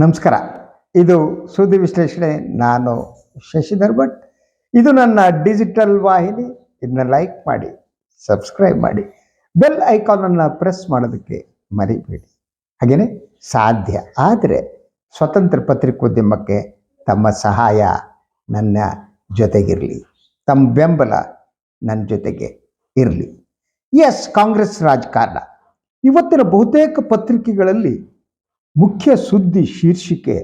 ನಮಸ್ಕಾರ. ಇದು ಸುದ್ದಿ ವಿಶ್ಲೇಷಣೆ. ನಾನು ಶಶಿಧರ್ ಭಟ್. ಇದು ನನ್ನ ಡಿಜಿಟಲ್ ವಾಹಿನಿ. ಇದನ್ನ ಲೈಕ್ ಮಾಡಿ, ಸಬ್ಸ್ಕ್ರೈಬ್ ಮಾಡಿ. ಬೆಲ್ ಐಕಾನನ್ನು ಪ್ರೆಸ್ ಮಾಡೋದಕ್ಕೆ ಮರಿಬೇಡಿ. ಹಾಗೇನೆ? ಸಾಧ್ಯ ಆದರೆ ಸ್ವತಂತ್ರ ಪತ್ರಿಕೋದ್ಯಮಕ್ಕೆ ತಮ್ಮ ಸಹಾಯ ನನ್ನ ಜೊತೆಗಿರಲಿ. ತಮ್ಮ ಬೆಂಬಲ ನನ್ನ ಜೊತೆಗೆ ಇರಲಿ. ಎಸ್ ಕಾಂಗ್ರೆಸ್ ರಾಜಕಾರಣ. ಇವತ್ತಿನ ಬಹುತೇಕ ಪತ್ರಿಕೆಗಳಲ್ಲಿ ಮುಖ್ಯ ಸುದ್ದಿ ಶೀರ್ಷಿಕೆ,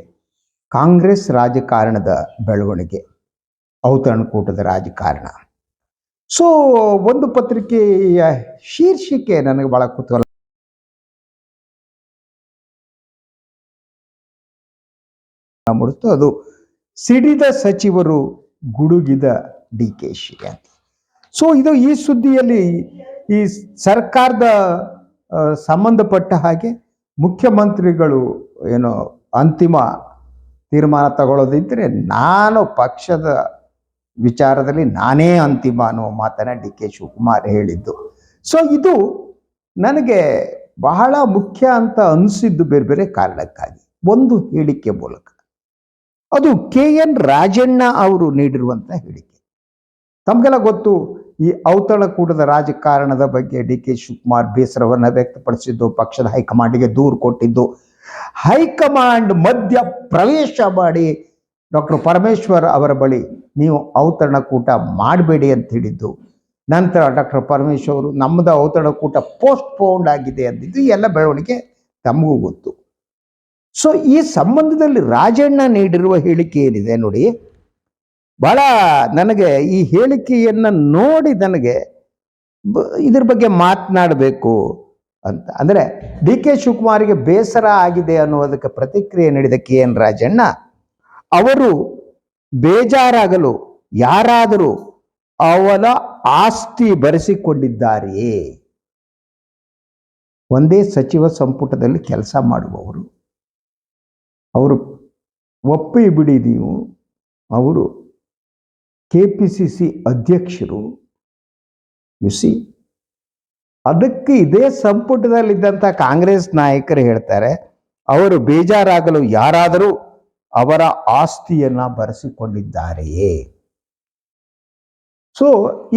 ಕಾಂಗ್ರೆಸ್ ರಾಜಕಾರಣದ ಬೆಳವಣಿಗೆ ಔತಣಕೂಟದ ರಾಜಕಾರಣ. ಸೊ ಒಂದು ಪತ್ರಿಕೆಯ ಶೀರ್ಷಿಕೆ ನನಗೆ ಬಹಳ ಕುತೂಹಲ ಮೂಡಿಸ್ತು. ಅದು ಸಿಡಿದ ಸಚಿವರು ಗುಡುಗಿದ ಡಿ ಕೆ ಶಿ ಅಂತ. ಸೊ ಇದು ಈ ಸುದ್ದಿಯಲ್ಲಿ ಈ ಸರ್ಕಾರದ ಸಂಬಂಧಪಟ್ಟ ಹಾಗೆ ಮುಖ್ಯಮಂತ್ರಿಗಳು ಏನು ಅಂತಿಮ ತೀರ್ಮಾನ ತಗೊಳ್ಳೋದಿದ್ದರೆ ನಾನು ಪಕ್ಷದ ವಿಚಾರದಲ್ಲಿ ನಾನೇ ಅಂತಿಮ ಅನ್ನೋ ಮಾತನ್ನು ಡಿ ಕೆ ಶಿವಕುಮಾರ್ ಹೇಳಿದ್ದು. ಸೊ ಇದು ನನಗೆ ಬಹಳ ಮುಖ್ಯ ಅಂತ ಅನಿಸಿದ್ದು ಬೇರೆ ಬೇರೆ ಕಾರಣಕ್ಕಾಗಿ. ಒಂದು ಹೇಳಿಕೆ ಮೂಲಕ. ಅದು ಕೆ ಎನ್ ರಾಜಣ್ಣ ಅವರು ನೀಡಿರುವಂಥ ಹೇಳಿಕೆ. ತಮಗೆಲ್ಲ ಗೊತ್ತು ಈ ಔತಣಕೂಟದ ರಾಜಕಾರಣದ ಬಗ್ಗೆ ಡಿ ಕೆ ಶಿವಕುಮಾರ್ ಬೇಸರವನ್ನು ವ್ಯಕ್ತಪಡಿಸಿದ್ದು, ಪಕ್ಷದ ಹೈಕಮಾಂಡ್ಗೆ ದೂರು ಕೊಟ್ಟಿದ್ದು. ಹೈಕಮಾಂಡ್ ಮಧ್ಯ ಪ್ರವೇಶ ಮಾಡಿ ಡಾಕ್ಟರ್ ಪರಮೇಶ್ವರ್ ಅವರ ಬಳಿ ನೀವು ಔತಣಕೂಟ ಮಾಡಬೇಡಿ ಅಂತ ಹೇಳಿದ್ದು. ನಂತರ ಡಾಕ್ಟರ್ ಪರಮೇಶ್ವರ್ ಅವರು ನಮ್ಮದು ಔತಣಕೂಟ ಪೋಸ್ಟ್ ಪೋಂಡ್ ಆಗಿದೆ ಅಂದಿದ್ದು ಎಲ್ಲ ಬೆಳವಣಿಗೆ ತಮಗೂ ಗೊತ್ತು. ಸೊ ಈ ಸಂಬಂಧದಲ್ಲಿ ರಾಜಣ್ಣ ನೀಡಿರುವ ಹೇಳಿಕೆ ಏನಿದೆ ನೋಡಿ. ಬಹಳ ನನಗೆ ಈ ಹೇಳಿಕೆಯನ್ನು ನೋಡಿ ನನಗೆ ಇದ್ರ ಬಗ್ಗೆ ಮಾತನಾಡಬೇಕು ಅಂತ. ಅಂದರೆ ಡಿ ಕೆ ಶಿವಕುಮಾರಿಗೆ ಬೇಸರ ಆಗಿದೆ ಅನ್ನುವುದಕ್ಕೆ ಪ್ರತಿಕ್ರಿಯೆ ನೀಡಿದ ಕೆ ಎನ್ ರಾಜಣ್ಣ, ಅವರು ಬೇಜಾರಾಗಲು ಯಾರಾದರೂ ಅವನ ಆಸ್ತಿ ಬರೆಸಿಕೊಂಡಿದ್ದಾರೆಯೇ? ಒಂದೇ ಸಚಿವ ಸಂಪುಟದಲ್ಲಿ ಕೆಲಸ ಮಾಡುವವರು. ಅವರು ಒಪ್ಪಿ ಬಿಡಿ ನೀವು. ಅವರು ಕೆ ಪಿ ಸಿ ಸಿ ಅಧ್ಯಕ್ಷರು ಸಿ ಅದಕ್ಕೆ ಇದೇ ಸಂಪುಟದಲ್ಲಿದ್ದಂಥ ಕಾಂಗ್ರೆಸ್ ನಾಯಕರು ಹೇಳ್ತಾರೆ, ಅವರು ಬೇಜಾರಾಗಲು ಯಾರಾದರೂ ಅವರ ಆಸ್ತಿಯನ್ನು ಬರೆಸಿಕೊಂಡಿದ್ದಾರೆಯೇ? ಸೊ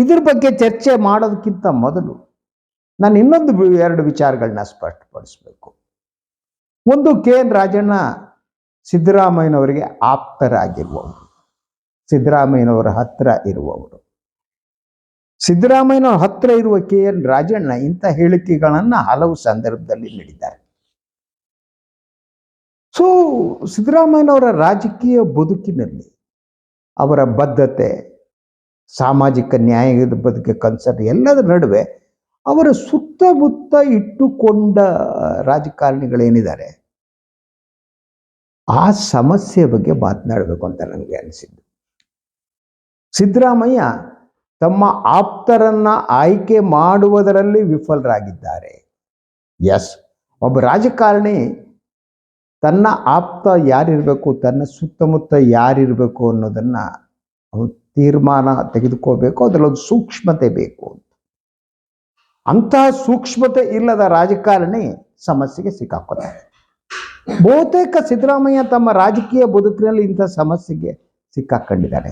ಇದ್ರ ಬಗ್ಗೆ ಚರ್ಚೆ ಮಾಡೋದಕ್ಕಿಂತ ಮೊದಲು ನಾನು ಇನ್ನೊಂದು ಎರಡು ವಿಚಾರಗಳನ್ನ ಸ್ಪಷ್ಟಪಡಿಸಬೇಕು. ಒಂದು ಕೆ ಎನ್ ರಾಜಣ್ಣ ಸಿದ್ದರಾಮಯ್ಯನವರಿಗೆ ಆಪ್ತರಾಗಿರುವವರು. ಸಿದ್ದರಾಮಯ್ಯನವರ ಹತ್ರ ಇರುವವರು. ಸಿದ್ದರಾಮಯ್ಯನವರ ಹತ್ರ ಇರುವ ಕೆ ಎನ್ ರಾಜಣ್ಣ ಇಂಥ ಹೇಳಿಕೆಗಳನ್ನ ಹಲವು ಸಂದರ್ಭದಲ್ಲಿ ನೀಡಿದ್ದಾರೆ. ಸೊ ಸಿದ್ದರಾಮಯ್ಯನವರ ರಾಜಕೀಯ ಬದುಕಿನಲ್ಲಿ ಅವರ ಬದ್ಧತೆ, ಸಾಮಾಜಿಕ ನ್ಯಾಯದ ಬದುಕೆ ಕನ್ಸರ್ಟ್ ಎಲ್ಲದರ ನಡುವೆ ಅವರ ಸುತ್ತಮುತ್ತ ಇಟ್ಟುಕೊಂಡ ರಾಜಕಾರಣಿಗಳೇನಿದ್ದಾರೆ? ಆ ಸಮಸ್ಯೆ ಬಗ್ಗೆ ಮಾತನಾಡಬೇಕು ಅಂತ ನನಗೆ ಅನಿಸಿದ್ದು. ಸಿದ್ದರಾಮಯ್ಯ ತಮ್ಮ ಆಪ್ತರನ್ನ ಆಯ್ಕೆ ಮಾಡುವುದರಲ್ಲಿ ವಿಫಲರಾಗಿದ್ದಾರೆ. ಎಸ್, ಒಬ್ಬ ರಾಜಕಾರಣಿ ತನ್ನ ಆಪ್ತ ಯಾರಿರಬೇಕು, ತನ್ನ ಸುತ್ತಮುತ್ತ ಯಾರಿರಬೇಕು ಅನ್ನೋದನ್ನ ಅವನು ತೀರ್ಮಾನ ತೆಗೆದುಕೋಬೇಕು, ಅದರಲ್ಲೊಂದು ಸೂಕ್ಷ್ಮತೆ ಬೇಕು ಅಂತ. ಅಂತಹ ಸೂಕ್ಷ್ಮತೆ ಇಲ್ಲದ ರಾಜಕಾರಣಿ ಸಮಸ್ಯೆಗೆ ಸಿಕ್ಕಾಕೋತಾರೆ ಬಹುತೇಕ ಸಿದ್ದರಾಮಯ್ಯ ತಮ್ಮ ರಾಜಕೀಯ ಬದುಕಿನಲ್ಲಿ ಇಂಥ ಸಮಸ್ಯೆಗೆ ಸಿಕ್ಕಾಕೊಂಡಿದ್ದಾರೆ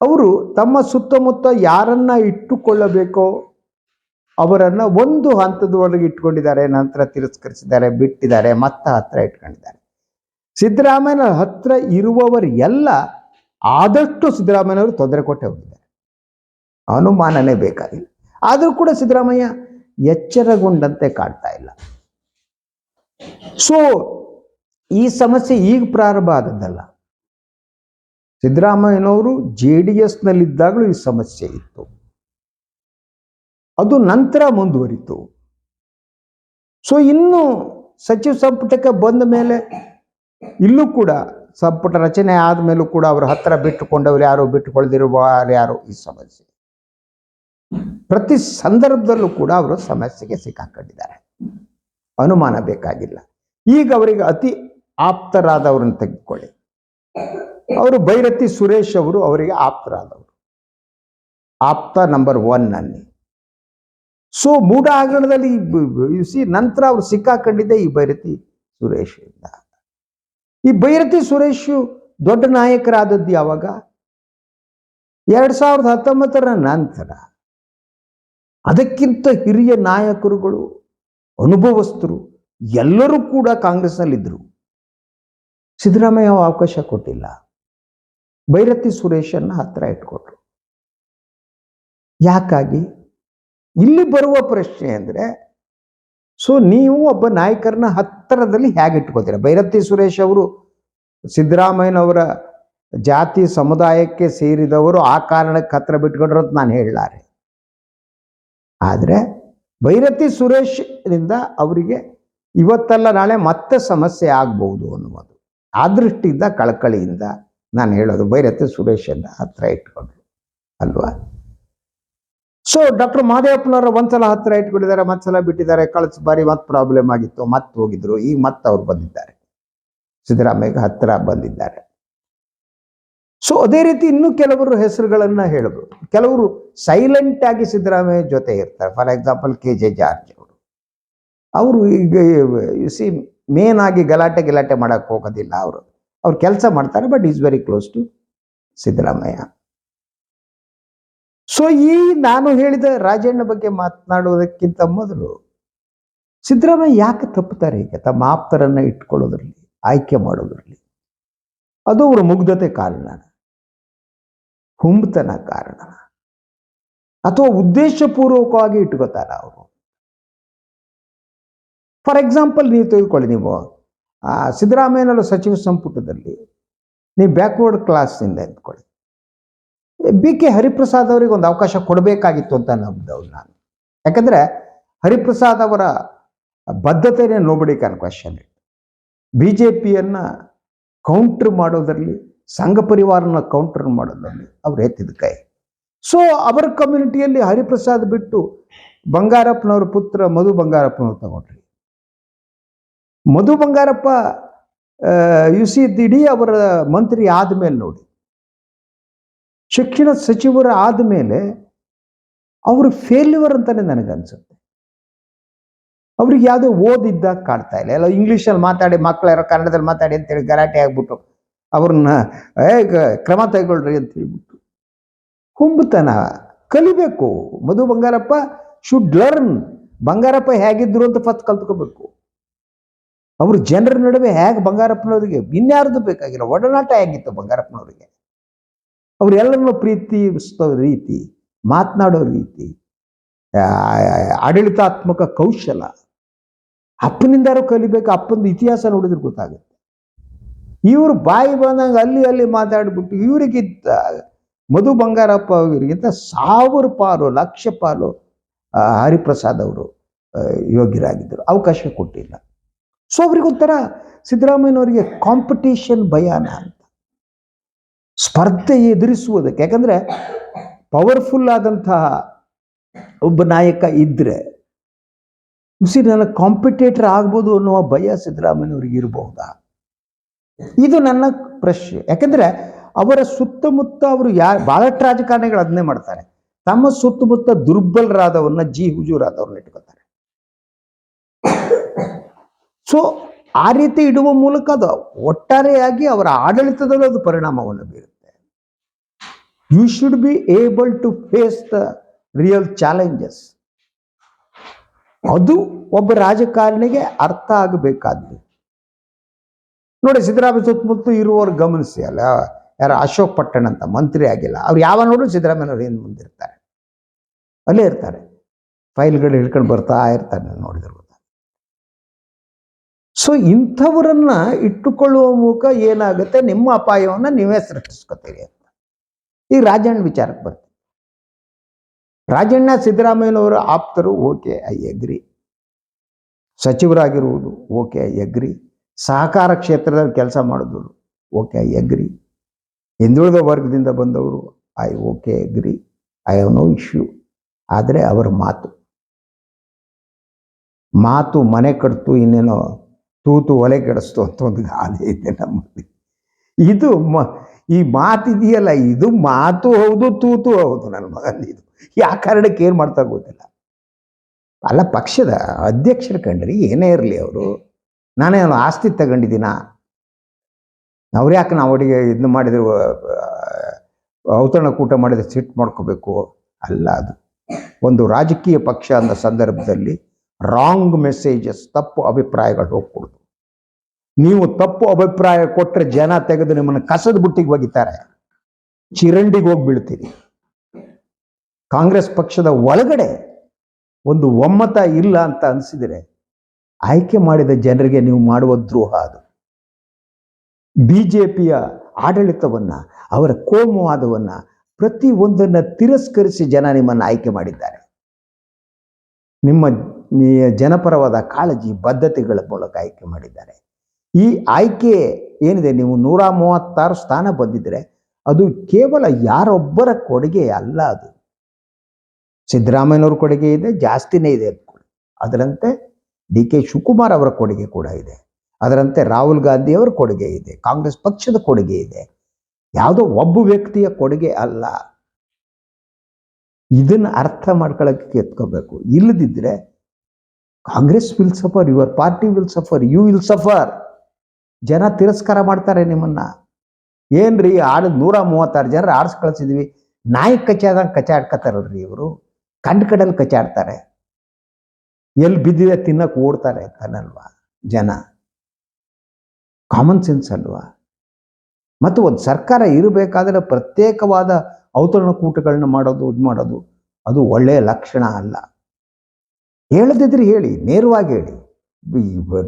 ಅವರು ತಮ್ಮ ಸುತ್ತಮುತ್ತ ಯಾರನ್ನ ಇಟ್ಟುಕೊಳ್ಳಬೇಕೋ ಅವರನ್ನು ಒಂದು ಹಂತದವರೆಗೆ ಇಟ್ಕೊಂಡಿದ್ದಾರೆ, ನಂತರ ತಿರಸ್ಕರಿಸಿದ್ದಾರೆ, ಬಿಟ್ಟಿದ್ದಾರೆ, ಮತ್ತೆ ಹತ್ರ ಇಟ್ಕೊಂಡಿದ್ದಾರೆ. ಸಿದ್ದರಾಮಯ್ಯನ ಹತ್ರ ಇರುವವರು ಎಲ್ಲ ಆದಷ್ಟು ಸಿದ್ದರಾಮಯ್ಯನವರು ತೊಂದರೆ ಕೊಟ್ಟೆ ಹೋಗಿದ್ದಾರೆ. ಅನುಮಾನನೇ ಬೇಕಾಗಿಲ್ಲ. ಆದರೂ ಕೂಡ ಸಿದ್ದರಾಮಯ್ಯ ಎಚ್ಚರಗೊಂಡಂತೆ ಕಾಡ್ತಾ ಇಲ್ಲ. ಸೊ ಈ ಸಮಸ್ಯೆ ಈಗ ಪ್ರಾರಂಭ ಆದದ್ದಲ್ಲ. ಸಿದ್ದರಾಮಯ್ಯನವರು ಜೆ ಡಿ ಎಸ್ನಲ್ಲಿದ್ದಾಗಲೂ ಈ ಸಮಸ್ಯೆ ಇತ್ತು. ಅದು ನಂತರ ಮುಂದುವರಿತು. ಸೊ ಇನ್ನು ಸಚಿವ ಸಂಪುಟಕ್ಕೆ ಬಂದ ಮೇಲೆ ಇಲ್ಲೂ ಕೂಡ ಸಂಪುಟ ರಚನೆ ಆದ ಕೂಡ ಅವರ ಹತ್ತಿರ ಬಿಟ್ಟುಕೊಂಡವ್ರು ಯಾರು ಬಿಟ್ಟುಕೊಳ್ಳದಿರುವ ಯಾರು ಈ ಸಮಸ್ಯೆ. ಪ್ರತಿ ಸಂದರ್ಭದಲ್ಲೂ ಕೂಡ ಅವರು ಸಮಸ್ಯೆಗೆ ಸಿಕ್ಕಾಕೊಂಡಿದ್ದಾರೆ. ಅನುಮಾನ ಬೇಕಾಗಿಲ್ಲ. ಈಗ ಅವರಿಗೆ ಅತಿ ಆಪ್ತರಾದವರನ್ನು ತೆಗೆದುಕೊಳ್ಳಿ. ಅವರು ಭೈರತಿ ಸುರೇಶ್ ಅವರು ಅವರಿಗೆ ಆಪ್ತರಾದವರು. ಆಪ್ತ ನಂಬರ್ ಒನ್ ಅಲ್ಲಿ. ಸೊ ಮೂಢ ಹಗರಣದಲ್ಲಿ ಸಿ ನಂತರ ಅವರು ಸಿಕ್ಕಾಕೊಂಡಿದ್ದೆ ಈ ಭೈರತಿ ಸುರೇಶ್ ಇಂದ. ಈ ಭೈರತಿ ಸುರೇಶ್ ದೊಡ್ಡ ನಾಯಕರಾದದ್ದು ಯಾವಾಗ? ಎರಡ್ ಸಾವಿರದ ಹತ್ತೊಂಬತ್ತರ ನಂತರ. ಅದಕ್ಕಿಂತ ಹಿರಿಯ ನಾಯಕರುಗಳು, ಅನುಭವಸ್ಥರು, ಎಲ್ಲರೂ ಕೂಡ ಕಾಂಗ್ರೆಸ್ನಲ್ಲಿದ್ದರು. ಸಿದ್ದರಾಮಯ್ಯ ಅವಕಾಶ ಕೊಟ್ಟಿಲ್ಲ. ಭೈರತಿ ಸುರೇಶನ್ನ ಹತ್ರ ಇಟ್ಕೊಟ್ರು ಯಾಕಾಗಿ? ಇಲ್ಲಿ ಬರುವ ಪ್ರಶ್ನೆ ಅಂದ್ರೆ, ಸೊ ನೀವು ಒಬ್ಬ ನಾಯಕರನ್ನ ಹತ್ತಿರದಲ್ಲಿ ಹೇಗೆ ಇಟ್ಕೋತೀರ? ಭೈರತಿ ಸುರೇಶ್ ಅವರು ಸಿದ್ದರಾಮಯ್ಯನವರ ಜಾತಿ ಸಮುದಾಯಕ್ಕೆ ಸೇರಿದವರು ಆ ಕಾರಣಕ್ಕೆ ಹತ್ರ ಬಿಟ್ಕೊಂಡ್ರು ಅಂತ ನಾನು ಹೇಳಲಾರೆ. ಆದರೆ ಭೈರತಿ ಸುರೇಶ್ನಿಂದ ಅವರಿಗೆ ಇವತ್ತಲ್ಲ ನಾಳೆ ಮತ್ತೆ ಸಮಸ್ಯೆ ಆಗ್ಬಹುದು ಅನ್ನುವುದು. ಆ ದೃಷ್ಟಿಯಿಂದ, ಕಳಕಳಿಯಿಂದ ನಾನು ಹೇಳೋದು ಭೈರತಿ ಸುರೇಶನ್ನ ಹತ್ರ ಇಟ್ಕೊಂಡ್ರು ಅಲ್ವಾ? ಸೊ ಡಾಕ್ಟರ್ ಮಹದೇವಪ್ಪನವರ ಒಂದ್ಸಲ ಹತ್ರ ಇಟ್ಕೊಂಡಿದ್ದಾರೆ ಮತ್ತೊಂದ್ಸಲ ಬಿಟ್ಟಿದ್ದಾರೆ, ಕಳ್ಸ ಬಾರಿ ಮತ್ತೆ ಪ್ರಾಬ್ಲಮ್ ಆಗಿತ್ತು, ಮತ್ತೆ ಹೋಗಿದ್ರು, ಈಗ ಮತ್ತೆ ಅವ್ರು ಬಂದಿದ್ದಾರೆ. ಸಿದ್ದರಾಮಯ್ಯಗೆ ಹತ್ರ ಬಂದಿದ್ದಾರೆ. ಸೊ ಅದೇ ರೀತಿ ಇನ್ನೂ ಕೆಲವರು ಹೆಸರುಗಳನ್ನ ಹೇಳಿದ್ರು ಕೆಲವರು ಸೈಲೆಂಟ್ ಆಗಿ ಸಿದ್ದರಾಮಯ್ಯ ಜೊತೆ ಇರ್ತಾರೆ. For example K J George ಅವರು. ಅವರು ಈಗ ಸಿ ಮೇನ್ ಆಗಿ ಗಲಾಟೆ ಗಲಾಟೆ ಮಾಡಕ್ ಹೋಗೋದಿಲ್ಲ ಅವರು. ಅವ್ರು ಕೆಲಸ ಮಾಡ್ತಾರೆ but is very close to Siddaramaiah. So ಈ ನಾನು ಹೇಳಿದ ರಾಜಣ್ಣ ಬಗ್ಗೆ ಮಾತನಾಡುವುದಕ್ಕಿಂತ ಮೊದಲು ಸಿದ್ದರಾಮಯ್ಯ ಯಾಕೆ ತಪ್ಪುತ್ತಾರೆ ಈಗ ತಮ್ಮ ಆಪ್ತರನ್ನ ಇಟ್ಕೊಳ್ಳೋದ್ರಲ್ಲಿ, ಆಯ್ಕೆ ಮಾಡೋದ್ರಲ್ಲಿ. ಅದು ಅವರ ಮುಗ್ಧತೆ ಕಾರಣ. ಹುಂಬತನ ಕಾರಣ. ಅಥವಾ ಉದ್ದೇಶಪೂರ್ವಕವಾಗಿ ಇಟ್ಕೋತಾರ ಅವರು. ಫಾರ್ ಎಕ್ಸಾಂಪಲ್ ನೀವು ತೆಗೆದುಕೊಳ್ಳಿ ನೀವು. ಆ, ಸಿದ್ದರಾಮಯ್ಯನಲ್ಲೂ ಸಚಿವ ಸಂಪುಟದಲ್ಲಿ ನೀವು ಬ್ಯಾಕ್ವರ್ಡ್ ಕ್ಲಾಸ್ನಿಂದ ಎಂದ್ಕೊಳ್ಳಿ ಬಿ ಕೆ ಹರಿಪ್ರಸಾದ್ ಅವರಿಗೆ ಒಂದು ಅವಕಾಶ ಕೊಡಬೇಕಾಗಿತ್ತು ಅಂತ ನಂಬಿದವ್ರು ನಾನು. ಯಾಕಂದರೆ ಹರಿಪ್ರಸಾದ್ ಅವರ ಬದ್ಧತೆನೇ nobody can question it B J ಪಿಯನ್ನು ಕೌಂಟರ್ ಮಾಡೋದರಲ್ಲಿ ಸಂಘ ಪರಿವಾರನ ಕೌಂಟರ್ ಮಾಡೋದರಲ್ಲಿ ಅವ್ರು ಎತ್ತಿದ ಕೈ. ಸೊ ಅವರ ಕಮ್ಯುನಿಟಿಯಲ್ಲಿ ಹರಿಪ್ರಸಾದ್ ಬಿಟ್ಟು ಬಂಗಾರಪ್ಪನವ್ರ ಪುತ್ರ ಮಧು ಬಂಗಾರಪ್ಪನವ್ರು ತಗೊಂಡ್ರಿ. ಮಧು ಬಂಗಾರಪ್ಪ ಯು ಸಿ ದಿಡಿ ಅವರ ಮಂತ್ರಿ ಆದಮೇಲೆ ನೋಡಿ. ಶಿಕ್ಷಣ ಸಚಿವರ ಆದಮೇಲೆ ಅವರು ಫೇಲ್ಯೂರ್ ಅಂತಾನೆ ನನಗನ್ಸುತ್ತೆ. ಅವ್ರಿಗೆ ಯಾವುದೋ ಓದಿದ್ದಾಗ ಕಾಡ್ತಾ ಇಲ್ಲ. ಎಲ್ಲ ಇಂಗ್ಲೀಷಲ್ಲಿ ಮಾತಾಡಿ ಮಕ್ಕಳ ಕನ್ನಡದಲ್ಲಿ ಮಾತಾಡಿ ಅಂತೇಳಿ ಗಲಾಟೆ ಆಗ್ಬಿಟ್ಟು ಅವ್ರನ್ನ ಕ್ರಮ ತಗೊಳ್ರಿ ಅಂತ ಹೇಳ್ಬಿಟ್ಟು. ಹುಂಬತನ ಕಲಿಬೇಕು. ಮಧು ಬಂಗಾರಪ್ಪ ಶುಡ್ ಲರ್ನ್ ಬಂಗಾರಪ್ಪ ಹೇಗಿದ್ರು ಅಂತ ಫಸ್ಟ್ ಕಲ್ತ್ಕೋಬೇಕು. ಅವರು ಜನರ ನಡುವೆ ಹೇಗೆ ಬಂಗಾರಪ್ಪನವರಿಗೆ ಇನ್ಯಾರ್ದು ಬೇಕಾಗಿಲ್ಲ, ಒಡನಾಟ ಹೇಗಿತ್ತು ಬಂಗಾರಪ್ಪನವರಿಗೆ? ಅವ್ರು ಎಲ್ಲರನ್ನೂ ಪ್ರೀತಿಸ್ತೋ ರೀತಿ ಮಾತನಾಡೋ ರೀತಿ ಆಡಳಿತಾತ್ಮಕ ಕೌಶಲ. ಅಪ್ಪನಿಂದಾರು ಕಲಿಬೇಕು? ಅಪ್ಪನ ಇತಿಹಾಸ ನೋಡಿದ್ರೆ ಗೊತ್ತಾಗುತ್ತೆ. ಇವರು ಬಾಯಿ ಬಂದಂಗೆ ಅಲ್ಲಿ ಅಲ್ಲಿ ಮಾತಾಡ್ಬಿಟ್ಟು ಇವರಿಗಿಂತ ಮಧು ಬಂಗಾರಪ್ಪ ಅವರಿಗಿಂತ ಸಾವಿರ ಪಾಲು, ಲಕ್ಷ ಪಾಲು ಹರಿಪ್ರಸಾದ್ ಅವರು ಯೋಗ್ಯರಾಗಿದ್ದರು. ಅವಕಾಶ ಕೊಟ್ಟಿಲ್ಲ. ಸೊ ಅವ್ರಿಗೊಂಥರ ಸಿದ್ದರಾಮಯ್ಯನವರಿಗೆ ಕಾಂಪಿಟೇಷನ್ ಭಯಾನ ಅಂತ. ಸ್ಪರ್ಧೆ ಎದುರಿಸುವುದಕ್ಕೆ, ಯಾಕಂದ್ರೆ ಪವರ್ಫುಲ್ ಆದಂತಹ ಒಬ್ಬ ನಾಯಕ ಇದ್ರೆ ಉಸಿ ನನ್ನ ಕಾಂಪಿಟೇಟರ್ ಆಗ್ಬೋದು ಅನ್ನುವ ಭಯ ಸಿದ್ದರಾಮಯ್ಯನವ್ರಿಗೆ ಇರಬಹುದಾ? ಇದು ನನ್ನ ಪ್ರಶ್ನೆ. ಯಾಕಂದ್ರೆ ಅವರ ಸುತ್ತಮುತ್ತ ಅವರು ಯಾ, ಬಹಳಷ್ಟು ರಾಜಕಾರಣಿಗಳು ಅದನ್ನೇ ಮಾಡ್ತಾರೆ. ತಮ್ಮ ಸುತ್ತಮುತ್ತ ದುರ್ಬಲರಾದವ್ರನ್ನ ಜಿ ಹುಜೂರಾದವ್ರನ್ನ ಇಟ್ಕೋತಾರೆ ಸೊ ಆ ರೀತಿ ಇಡುವ ಮೂಲಕ ಅದು ಒಟ್ಟಾರೆಯಾಗಿ ಅವರ ಆಡಳಿತದಲ್ಲಿ ಅದು ಪರಿಣಾಮವನ್ನು ಬೀರುತ್ತೆ. You should be able to face the real challenges ಅದು ಒಬ್ಬ ರಾಜಕಾರಣಿಗೆ ಅರ್ಥ ಆಗಬೇಕಾದ್ದು. ನೋಡಿ, ಸಿದ್ದರಾಮಯ್ಯ ಸುತ್ತಮುತ್ತ ಇರುವವರು ಗಮನಿಸಿ ಅಲ್ಲ, ಯಾರು ಅಶೋಕ್ ಪಟ್ಟಣ ಅಂತ ಮಂತ್ರಿ ಆಗಿಲ್ಲ, ಅವ್ರು ಯಾವ ನೋಡು ಸಿದ್ದರಾಮಯ್ಯವ್ರು ಏನು ಮುಂದಿರ್ತಾರೆ ಅಲ್ಲೇ ಇರ್ತಾರೆ. ಫೈಲ್ಗಳು ಹಿಡ್ಕೊಂಡು ಬರ್ತಾ ಇರ್ತಾರೆ, ನೋಡಿದ್ರೆ. ಸೊ ಇಂಥವರನ್ನ ಇಟ್ಟುಕೊಳ್ಳುವ ಮೂಲಕ ಏನಾಗುತ್ತೆ? ನಿಮ್ಮ ಅಪಾಯವನ್ನ ನೀವೇ ಸೃಷ್ಟಿಸ್ಕೊತೀರಿ ಅಂತ. ಈಗ ರಾಜಣ್ಣ ವಿಚಾರಕ್ಕೆ ಬರ್ತೀವಿ ರಾಜಣ್ಣ ಸಿದ್ದರಾಮಯ್ಯನವರು ಆಪ್ತರು ಓಕೆ, ಐ ಎಗ್ರಿ ಸಚಿವರಾಗಿರುವುದು ಓಕೆ, ಐ ಎಗ್ರಿ ಸಹಕಾರ ಕ್ಷೇತ್ರದಲ್ಲಿ ಕೆಲಸ ಮಾಡಿದವರು ಓಕೆ, ಐ ಎಗ್ರಿ ಹಿಂದುಳಿದ ವರ್ಗದಿಂದ ಬಂದವರು I okay agree I have no issue ಆದರೆ ಅವರ ಮಾತು. ಮಾತು ಮನೆ ಕಟ್ತು ಇನ್ನೇನೋ ತೂತು ಒಲೆ ಕೆಡಿಸ್ತು ಅಂತ ಒಂದು ಗಾದೆ ಇದೆ ನಮ್ಮಲ್ಲಿ. ಇದು ಮ, ಈ ಮಾತಿದೆಯಲ್ಲ, ಇದು ಮಾತು ಹೌದು, ತೂತು ಹೌದು ನನ್ನ ಮಗನ ಇದು ಯಾವ ಕಾರಣಕ್ಕೆ ಏನು ಮಾಡ್ತಾ ಗೊತ್ತಿಲ್ಲ. ಅಲ್ಲ, ಪಕ್ಷದ ಅಧ್ಯಕ್ಷರ ಕಂಡ್ರಿ ಏನೇ ಇರಲಿ ಅವರು. ನಾನೇ ಅವನು ಆಸ್ತಿ ತಗೊಂಡಿದ್ದೀನ? ಅವ್ರು ಯಾಕೆ ನಾವು ಅವರಿಗೆ ಇದನ್ನ ಮಾಡಿದ್ರು ಔತಣಕೂಟ ಮಾಡಿದ್ರೆ ಸಿಟ್ಟು ಮಾಡ್ಕೋಬೇಕು? ಅಲ್ಲ, ಅದು ಒಂದು ರಾಜಕೀಯ ಪಕ್ಷ ಅಂದ ಸಂದರ್ಭದಲ್ಲಿ ರಾಂಗ್ ಮೆಸೇಜಸ್ ತಪ್ಪು ಅಭಿಪ್ರಾಯಗಳು ಹೋಗ್ಕೊಡ್ದು ನೀವು ತಪ್ಪು ಅಭಿಪ್ರಾಯ ಕೊಟ್ಟರೆ ಜನ ತೆಗೆದು ನಿಮ್ಮನ್ನು ಕಸದ ಬುಟ್ಟಿಗೆ ಒಗಿತಾರೆ. ಚಿರಂಡಿಗೆ ಹೋಗಿ ಬೀಳ್ತೀರಿ. ಕಾಂಗ್ರೆಸ್ ಪಕ್ಷದ ಒಳಗಡೆ ಒಂದು ಒಮ್ಮತ ಇಲ್ಲ ಅಂತ ಅನಿಸಿದರೆ ಆಯ್ಕೆ ಮಾಡಿದ ಜನರಿಗೆ ನೀವು ಮಾಡುವ ದ್ರೋಹ ಅದು. ಬಿಜೆಪಿಯ ಆಡಳಿತವನ್ನ, ಅವರ ಕೋಮುವಾದವನ್ನ ಪ್ರತಿ ಒಂದನ್ನ ತಿರಸ್ಕರಿಸಿ ಜನ ನಿಮ್ಮನ್ನು ಆಯ್ಕೆ ಮಾಡಿದ್ದಾರೆ. ನಿಮ್ಮ ಜನಪರವಾದ ಕಾಳಜಿ, ಬದ್ಧತೆಗಳ ಮೂಲಕ ಆಯ್ಕೆ ಮಾಡಿದ್ದಾರೆ. ಈ ಆಯ್ಕೆ ಏನಿದೆ, ನೀವು ನೂರ ಮೂವತ್ತಾರು ಸ್ಥಾನ ಬಂದಿದ್ರೆ ಅದು ಕೇವಲ ಯಾರೊಬ್ಬರ ಕೊಡುಗೆ ಅಲ್ಲ ಅದು. ಸಿದ್ದರಾಮಯ್ಯನವ್ರ ಕೊಡುಗೆ ಇದೆ, ಜಾಸ್ತಿನೇ ಇದೆ ಅದರಂತೆ ಡಿ ಕೆ ಶಿವಕುಮಾರ್ ಅವರ ಕೊಡುಗೆ ಕೂಡ ಇದೆ. ಅದರಂತೆ ರಾಹುಲ್ ಗಾಂಧಿ ಅವರ ಕೊಡುಗೆ ಇದೆ, ಕಾಂಗ್ರೆಸ್ ಪಕ್ಷದ ಕೊಡುಗೆ ಇದೆ. ಯಾವುದೋ ಒಬ್ಬ ವ್ಯಕ್ತಿಯ ಕೊಡುಗೆ ಅಲ್ಲ. ಇದನ್ನು ಅರ್ಥ ಮಾಡ್ಕೊಳ್ಳೋಕ್ಕೆ ಎತ್ಕೋಬೇಕು. ಇಲ್ಲದಿದ್ರೆ Congress will suffer, your party will suffer, you will suffer. ಜನ ತಿರಸ್ಕಾರ ಮಾಡ್ತಾರೆ ನಿಮ್ಮನ್ನ. ಏನ್ರಿ ಆಡಿದ ನೂರ ಮೂವತ್ತಾರು ಜನರು ಆಡ್ಸ್ ಕಳಿಸಿದ್ವಿ. ನಾಯಿ ಕಚ್ಚಾದಂಗೆ ಕಚಾಡ್ಕತಾರಲ್ರಿ ಇವರು. ಕಂಡ್ ಕಡಲ್ ಕಚಾಡ್ತಾರೆ ಎಲ್ಲಿ ಬಿದ್ದಿದೆ ತಿನ್ನಕ್ಕೆ ಓಡ್ತಾರೆ ಅಂತಲ್ವಾ ಜನ. ಕಾಮನ್ ಸೆನ್ಸ್ ಅಲ್ವಾ? ಮತ್ತು ಒಂದು ಸರ್ಕಾರ ಇರಬೇಕಾದ್ರೆ ಪ್ರತ್ಯೇಕವಾದ ಔತಣಕೂಟಗಳನ್ನ ಮಾಡೋದು, ಇದು ಮಾಡೋದು, ಅದು ಒಳ್ಳೆಯ ಲಕ್ಷಣ ಅಲ್ಲ. ಹೇಳದಿದ್ರೆ ಹೇಳಿ, ನೇರವಾಗಿ ಹೇಳಿ.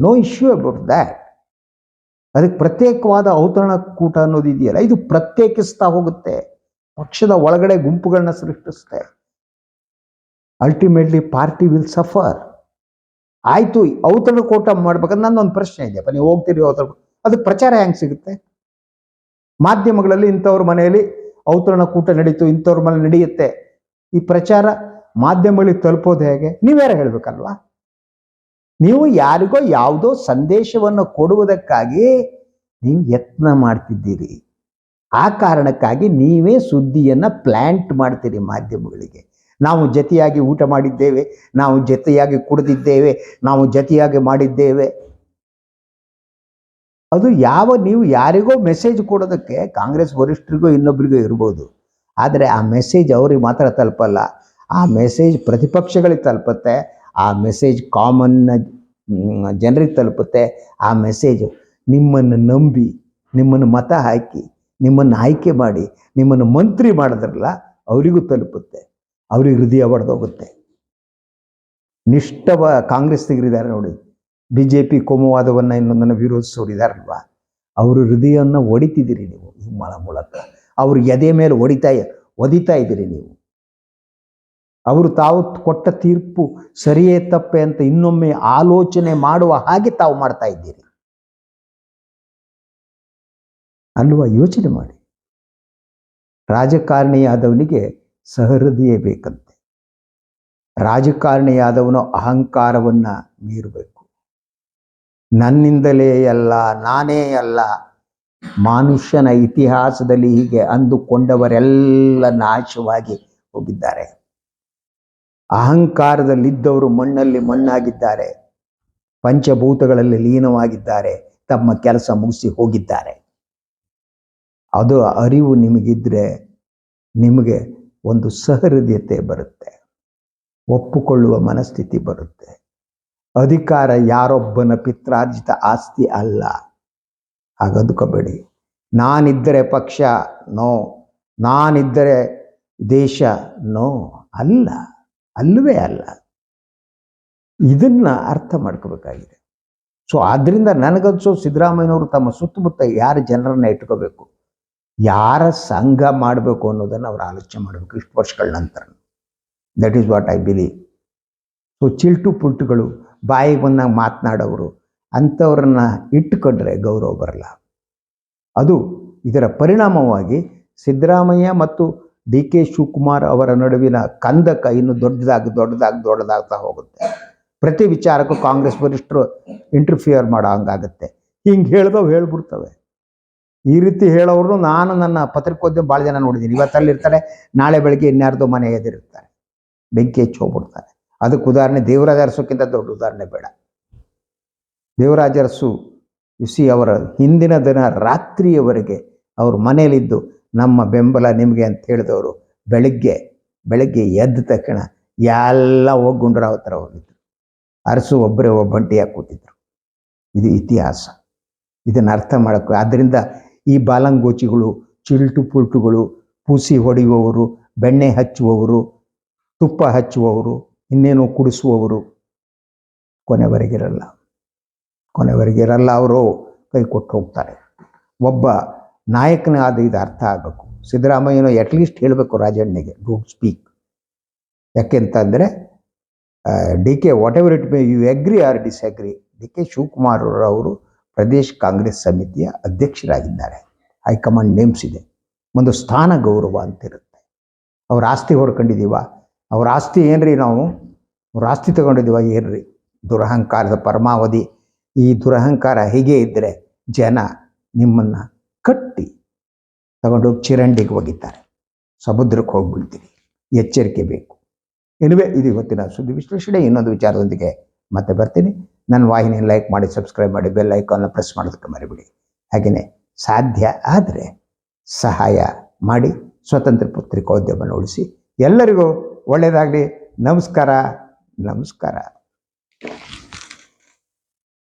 ನೋ ಇಶ್ಯೂ ಅಬೌಟ್ ದ್ಯಾಟ್ ಅದಕ್ಕೆ ಪ್ರತ್ಯೇಕವಾದ ಔತಣಕೂಟ ಅನ್ನೋದು ಇದೆಯಲ್ಲ, ಇದು ಪ್ರತ್ಯೇಕಿಸ್ತಾ ಹೋಗುತ್ತೆ. ಪಕ್ಷದ ಒಳಗಡೆ ಗುಂಪುಗಳನ್ನ ಸೃಷ್ಟಿಸುತ್ತೆ. ಅಲ್ಟಿಮೇಟ್ಲಿ ಪಾರ್ಟಿ ವಿಲ್ ಸಫರ್ ಆಯ್ತು ಔತಣಕೂಟ ಮಾಡ್ಬೇಕಂದ್ರೆ ನನ್ನೊಂದು ಪ್ರಶ್ನೆ ಇದೆಯಪ್ಪ ನೀವು ಹೋಗ್ತೀರಿ ಔತಣ ಅದಕ್ಕೆ ಪ್ರಚಾರ ಹೆಂಗೆ ಸಿಗುತ್ತೆ? ಮಾಧ್ಯಮಗಳಲ್ಲಿ ಇಂಥವ್ರ ಮನೆಯಲ್ಲಿ ಔತಣಕೂಟ ನಡೀತು, ಇಂಥವ್ರ ಮನೆ ನಡೆಯುತ್ತೆ. ಈ ಪ್ರಚಾರ ಮಾಧ್ಯಮಗಳಿಗೆ ತಲುಪೋದು ಹೇಗೆ? ನೀವ್ಯಾರು ಹೇಳ್ಬೇಕಲ್ವಾ? ನೀವು ಯಾರಿಗೋ ಯಾವುದೋ ಸಂದೇಶವನ್ನು ಕೊಡುವುದಕ್ಕಾಗಿ ನೀವು ಯತ್ನ ಮಾಡ್ತಿದ್ದೀರಿ. ಆ ಕಾರಣಕ್ಕಾಗಿ ನೀವೇ ಸುದ್ದಿಯನ್ನು ಪ್ಲ್ಯಾಂಟ್ ಮಾಡ್ತೀರಿ ಮಾಧ್ಯಮಗಳಿಗೆ. ನಾವು ಜತೆಯಾಗಿ ಊಟ ಮಾಡಿದ್ದೇವೆ, ನಾವು ಜತೆಯಾಗಿ ಕುಡಿದಿದ್ದೇವೆ, ನಾವು ಜತೆಯಾಗಿ ಮಾಡಿದ್ದೇವೆ. ಅದು ಯಾವ ನೀವು ಯಾರಿಗೋ ಮೆಸೇಜ್ ಕೊಡೋದಕ್ಕೆ ಕಾಂಗ್ರೆಸ್ ವರಿಷ್ಠರಿಗೂ ಇನ್ನೊಬ್ಬರಿಗೂ ಇರ್ಬೋದು. ಆದರೆ ಆ ಮೆಸೇಜ್ ಅವ್ರಿಗೆ ಮಾತ್ರ ತಲುಪಲ್ಲ. ಆ ಮೆಸೇಜ್ ಪ್ರತಿಪಕ್ಷಗಳಿಗೆ ತಲುಪುತ್ತೆ ಆ ಮೆಸೇಜ್ ಕಾಮನ್ ಜನರಿಗೆ ತಲುಪುತ್ತೆ. ಆ ಮೆಸೇಜ್ ನಿಮ್ಮನ್ನು ನಂಬಿ, ನಿಮ್ಮನ್ನು ಮತ ಹಾಕಿ, ನಿಮ್ಮನ್ನು ಆಯ್ಕೆ ಮಾಡಿ, ನಿಮ್ಮನ್ನು ಮಂತ್ರಿ ಮಾಡಿದ್ರಲ್ಲ, ಅವರಿಗೂ ತಲುಪುತ್ತೆ. ಅವ್ರಿಗೆ ಹೃದಯ ಒಡೆದೋಗುತ್ತೆ. ನಿಷ್ಠವ ಕಾಂಗ್ರೆಸ್ಸಿಗರಿದ್ದಾರೆ ನೋಡಿ. ಬಿ ಜೆ ಪಿ ಕೋಮುವಾದವನ್ನು ಇನ್ನೊಂದನ್ನು ವಿರೋಧಿಸೋರು ಅವರ ಹೃದಯವನ್ನು ಒಡಿತಿದ್ದೀರಿ ನೀವು, ಈ ಮೂಲಕ. ಅವ್ರ ಎದೆ ಮೇಲೆ ಹೊಡಿತಾ ಒದಿತಾ ಇದ್ದೀರಿ ನೀವು. ಅವರು ತಾವು ಕೊಟ್ಟ ತೀರ್ಪು ಸರಿಯೇ ತಪ್ಪೆ ಅಂತ ಇನ್ನೊಮ್ಮೆ ಆಲೋಚನೆ ಮಾಡುವ ಹಾಗೆ ತಾವು ಮಾಡ್ತಾ ಇದ್ದೀರಿ. ಅಲ್ವಾ? ಯೋಚನೆ ಮಾಡಿ. ರಾಜಕಾರಣಿಯಾದವನಿಗೆ ಸಹೃದಯ ಬೇಕಂತೆ. ರಾಜಕಾರಣಿಯಾದವನು ಅಹಂಕಾರವನ್ನ ಮೀರಬೇಕು. ನನ್ನಿಂದಲೇ ಅಲ್ಲ, ನಾನೇ ಅಲ್ಲ, ಮನುಷ್ಯನ ಇತಿಹಾಸದಲ್ಲಿ ಹೀಗೆ ಅಂದುಕೊಂಡವರೆಲ್ಲ ನಾಶವಾಗಿ ಹೋಗಿದ್ದಾರೆ. ಅಹಂಕಾರದಲ್ಲಿದ್ದವರು ಮಣ್ಣಲ್ಲಿ ಮಣ್ಣಾಗಿದ್ದಾರೆ. ಪಂಚಭೂತಗಳಲ್ಲಿ ಲೀನವಾಗಿದ್ದಾರೆ. ತಮ್ಮ ಕೆಲಸ ಮುಗಿಸಿ ಹೋಗಿದ್ದಾರೆ. ಅದು ಅರಿವು ನಿಮಗಿದ್ರೆ ನಿಮಗೆ ಒಂದು ಸಹೃದಯತೆ ಬರುತ್ತೆ. ಒಪ್ಪಿಕೊಳ್ಳುವ ಮನಸ್ಥಿತಿ ಬರುತ್ತೆ. ಅಧಿಕಾರ ಯಾರೊಬ್ಬನ ಪಿತ್ರಾರ್ಜಿತ ಆಸ್ತಿ ಅಲ್ಲ. ಹಾಗದುಕೋಬೇಡಿ. ನಾನಿದ್ದರೆ ಪಕ್ಷ, ನೋ. ನಾನಿದ್ದರೆ ದೇಶ, ನೋ. ಅಲ್ಲ. ಅಲ್ಲವೇ ಅಲ್ಲ. ಇದನ್ನು ಅರ್ಥ ಮಾಡ್ಕೋಬೇಕಾಗಿದೆ. ಸೊ ಆದ್ದರಿಂದ ನನಗನ್ಸೋ ಸಿದ್ದರಾಮಯ್ಯನವರು ತಮ್ಮ ಸುತ್ತಮುತ್ತ ಯಾರ ಜನರನ್ನ ಇಟ್ಕೋಬೇಕು, ಯಾರ ಸಂಘ ಮಾಡಬೇಕು ಅನ್ನೋದನ್ನು ಅವರು ಆಲೋಚನೆ ಮಾಡಬೇಕು ಇಷ್ಟು ವರ್ಷಗಳ ನಂತರ. That is what I believe so ಚಿಲ್ಟು ಪುಲ್ಟುಗಳು, ಬಾಯಿಗೆ ಬಂದಾಗ ಮಾತನಾಡೋರು ಅಂಥವ್ರನ್ನ ಇಟ್ಟುಕೊಂಡ್ರೆ ಗೌರವ ಬರಲ್ಲ. ಅದು ಇದರ ಪರಿಣಾಮವಾಗಿ ಸಿದ್ದರಾಮಯ್ಯ ಮತ್ತು ಡಿ ಕೆ ಶಿವಕುಮಾರ್ ಅವರ ನಡುವಿನ ಕಂದಕ ಇನ್ನು ದೊಡ್ಡದಾಗಿ ದೊಡ್ಡದಾಗಿ ದೊಡ್ಡದಾಗ್ತಾ ಹೋಗುತ್ತೆ. ಪ್ರತಿ ವಿಚಾರಕ್ಕೂ ಕಾಂಗ್ರೆಸ್ ವರಿಷ್ಠರು ಇಂಟರ್ಫಿಯರ್ ಮಾಡೋ ಹಂಗಾಗುತ್ತೆ. ಹಿಂಗೆ ಹೇಳ್ದವು ಹೇಳ್ಬಿಡ್ತವೆ. ಈ ರೀತಿ ಹೇಳೋರು ನಾನು ನನ್ನ ಪತ್ರಿಕೋದ್ಯಮ ಭಾಳ ಜನ ನೋಡಿದ್ದೀನಿ ಇವತ್ತಲ್ಲಿರ್ತಾರೆ, ನಾಳೆ ಬೆಳಗ್ಗೆ ಇನ್ಯಾರ್ದೋ ಮನೆ ಎದುರಿರ್ತಾರೆ ಬೆಂಕಿ ಹೆಚ್ಚು ಹೋಗ್ಬಿಡ್ತಾರೆ. ಅದಕ್ಕೆ ಉದಾಹರಣೆ ದೇವರಾಜ ಅರಸುಕ್ಕಿಂತ ದೊಡ್ಡ ಉದಾಹರಣೆ ಬೇಡ. ದೇವರಾಜ ಅರಸು ಸಿ ಅವರ ಹಿಂದಿನ ದಿನ ರಾತ್ರಿಯವರೆಗೆ ಅವ್ರ ಮನೇಲಿದ್ದು ನಮ್ಮ ಬೆಂಬಲ ನಿಮಗೆ ಅಂತ ಹೇಳಿದವರು ಬೆಳಗ್ಗೆ ಬೆಳಗ್ಗೆ ಎದ್ದ ತಕ್ಷಣ ಎಲ್ಲ ಹೋಗಿ ಗುಂಡ್ರಾವ್ ಹತ್ರ ಹೋಗಿದ್ರು. ಅರಸು ಒಬ್ಬರೇ ಒಬ್ಬಂಟಿಯಾಗಿ ಕೂತಿದ್ರು ಇದು ಇತಿಹಾಸ. ಇದನ್ನು ಅರ್ಥ ಮಾಡೋಕ್ಕೆ ಆದ್ದರಿಂದ ಈ ಬಾಲಂಗೋಚಿಗಳು ಚಿಲ್ಟು ಪುಲ್ಟುಗಳು ಪೂಸಿ ಹೊಡೆಯುವವರು, ಬೆಣ್ಣೆ ಹಚ್ಚುವವರು, ತುಪ್ಪ ಹಚ್ಚುವವರು, ಇನ್ನೇನು ಕುಡಿಸುವವರು ಕೊನೆವರೆಗಿರಲ್ಲ. ಕೊನೆವರೆಗಿರಲ್ಲ, ಅವರು ಕೈ ಕೊಟ್ಟು ಹೋಗ್ತಾರೆ. ಒಬ್ಬ ನಾಯಕನಾದ ಇದು ಅರ್ಥ ಆಗಬೇಕು. ಸಿದ್ದರಾಮಯ್ಯನೋ ಅಟ್ಲೀಸ್ಟ್ ಹೇಳಬೇಕು ರಾಜಣ್ಣಗೆ ಡೋಂಟ್ ಸ್ಪೀಕ್ ಯಾಕೆಂತಂದರೆ D K whatever it may you agree or disagree D K Shivakumar ಅವರು ಪ್ರದೇಶ್ ಕಾಂಗ್ರೆಸ್ ಸಮಿತಿಯ ಅಧ್ಯಕ್ಷರಾಗಿದ್ದಾರೆ. ಹೈಕಮಾಂಡ್ ನೇಮ್ಸ್ ಇದೆ. ಒಂದು ಸ್ಥಾನ ಗೌರವ ಅಂತಿರುತ್ತೆ. ಅವ್ರ ಆಸ್ತಿ ಹೊಡ್ಕೊಂಡಿದ್ದೀವ. ಅವ್ರ ಆಸ್ತಿ ಏನ್ರಿ ನಾವು? ಅವ್ರ ಆಸ್ತಿ ತಗೊಂಡಿದ್ದೀವ, ಏನ್ರಿ? ದುರಹಂಕಾರದ ಪರಮಾವಧಿ. ಈ ದುರಹಂಕಾರ ಹೀಗೆ ಇದ್ದರೆ ಜನ ನಿಮ್ಮನ್ನು ಕಟ್ಟಿ ತಗೊಂಡೋಗಿ ಚಿರಂಡಿಗೆ ಒಗಿತಾರೆ. ಸಮುದ್ರಕ್ಕೆ ಹೋಗ್ಬಿಡ್ತೀರಿ ಎಚ್ಚರಿಕೆ ಬೇಕು. ಎನಿವೆ ಇದು ಇವತ್ತಿನ ಸುದ್ದಿ ವಿಶ್ಲೇಷಣೆ. ಇನ್ನೊಂದು ವಿಚಾರದೊಂದಿಗೆ ಮತ್ತೆ ಬರ್ತೀನಿ. ನನ್ನ ವಾಹಿನಿಯನ್ನು ಲೈಕ್ ಮಾಡಿ, ಸಬ್ಸ್ಕ್ರೈಬ್ ಮಾಡಿ, ಬೆಲ್ ಐಕಾನ್ನ ಪ್ರೆಸ್ ಮಾಡೋದಕ್ಕೆ ಮರಿಬಿಡಿ. ಹಾಗೆಯೇ ಸಾಧ್ಯ ಆದರೆ ಸಹಾಯ ಮಾಡಿ, ಸ್ವತಂತ್ರ ಪತ್ರಿಕೋದ್ಯಮ ಉಳಿಸಿ. ಎಲ್ಲರಿಗೂ ಒಳ್ಳೆಯದಾಗಲಿ. ನಮಸ್ಕಾರ. ನಮಸ್ಕಾರ.